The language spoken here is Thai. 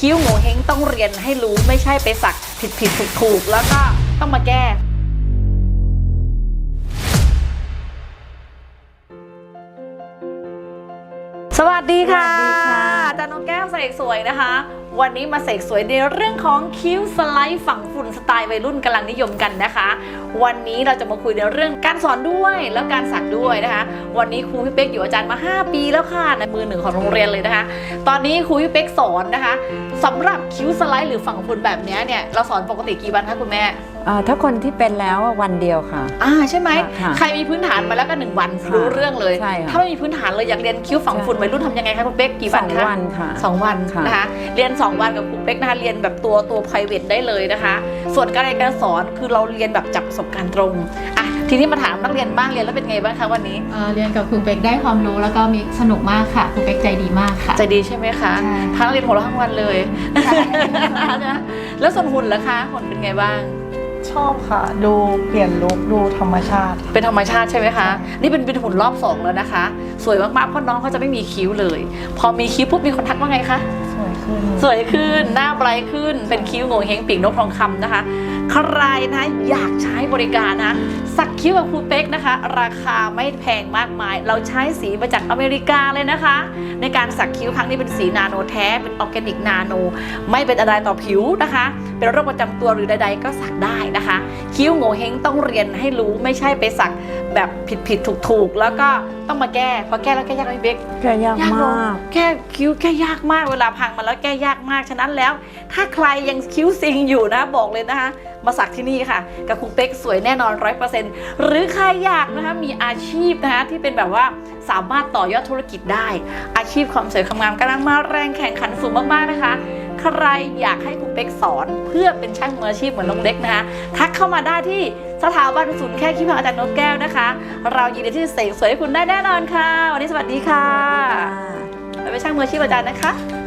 คิ้วโงเฮงต้องเรียนให้รู้ไม่ใช่ไปสักผิดผิดถูกถูกๆแล้วก็ต้องมาแก้สวัสดีค่ะสวัสดีค่ะอาจารย์นกแก้วเสกสวยนะคะ วันนี้มาเสกสวยในเรื่องของคิ้วสไลด์ฝังฝุ่นสไตล์วัยรุ่นกำลังนิยมกันนะคะ วันนี้เราจะมาคุยในเรื่องการสอนด้วยแล้วการสักด้วยนะคะ วันนี้ครูพี่เป๊กอยู่อาจารย์มา 5 ปีแล้วค่ะในมือหนึ่งของโรงเรียนเลยนะคะ ตอนนี้ครูพี่เป๊กสอนนะคะสำหรับคิ้วสไลด์หรือฝังฝุ่นแบบนี้เนี่ยเราสอนปกติกี่วันคะคุณแม่ อ่าถ้าคนที่เป็นแล้วอะวันเดียวค่ะ อ่าใช่ไหม ค่ะใครมีพื้นฐานมาแล้วก็หนึ่งวันค่ะรู้เรื่องเลย ใช่ค่ะถ้าไม่มีพื้นฐานเลยอยากเรียนคิ้วฝังฝุ่นใช่ วัยรุ่นทำยังไงคะคุณเป๊กกี่สวันองคะวันค่ะ สองวันค่ะ นะคะเรียน 2 วันกับครูเป๊กนะคะเรียนแบบตัวตัว private ได้เลยนะคะ ส่วนการเรียนการสอนคือเราเรียนแบบจากประสบการณ์ตรงอะทีนี้มาถามนักเรียนบ้างเรียนแล้วเป็นไงบ้างคะวันนี้เอ่อเรียนกับครูเป็กได้ความรู้แล้วก็มีสนุกมากค่ะครูเป็กใจดีมากค่ะ ใจดีใช่ไหมคะใช่ พานักเรียนหัวเราะทั้งวันเลยใช่ นะแล้วส่วนหุ่นล่ะคะหุ่นเป็นไงบ้าง ชอบค่ะ ดูเปลี่ยนลุคดูธรรมชาติ เป็นธรรมชาติใช่ไหมคะ นี่เป็นเป็นหุ่นรอบสองแล้วนะคะ สวยมากๆเพราะน้องเขาจะไม่มีคิ้วเลย พอมีคิ้วปุ๊บมีคนทักว่าไงคะ สวยขึ้น สวยขึ้น หน้าไบรท์ขึ้น เป็นคิ้วโงเฮงปีกนกทองคำนะคะ ใครนะอยากใช้บริการนะ สักคิ้วกับครูเป๊กนะคะ ราคาไม่แพงมากมาย เราใช้สีมาจากอเมริกาเลยนะคะ ในการสักคิ้วครั้งนี้เป็นสีนาโนแท้ เป็นออร์แกนิกนาโน ไม่เป็นอันตรายต่อผิวนะคะ เป็นโรคประจำตัวหรือใด ๆ ก็สักได้นะคะ คิ้วโงเฮงต้องเรียนให้รู้ไม่ใช่ไปสักแบบผิดๆถูกๆ แล้วก็ต้องมาแก้พอแก้แล้วแก้ยากไหมเบ๊กแก้ยากยากเนอะมากแก้คิ้วแก้ยากมากเวลาพังมาแล้วแก้ยากมากฉะนั้นแล้ว ถ้าใครยังคิ้วซิงอยู่นะบอกเลยนะคะ มาสักที่นี่ค่ะ กับครูเป๊กสวยแน่นอนร้อยเปอร์เซ็นต์หรือใครอยากนะคะมีอาชีพนะคะที่เป็นแบบว่าสามารถต่อยอดธุรกิจได้ อาชีพความสวยความงามกำลังมาแรงแข่งขันสูงมากๆนะคะ ใครอยากให้ครูเป๊กสอนเพื่อเป็นช่างมืออาชีพเหมือนน้องเล็กนะคะ ทักเข้ามาได้ที่สถาบันศูนย์แค่คิ้วของอาจารย์นกแก้วนะคะ เรายินดีที่จะเสกสวยให้คุณได้แน่นอนค่ะ วันนี้สวัสดีค่ะค่ะไปเป็นช่างมืออาชีพอาจารย์นะคะ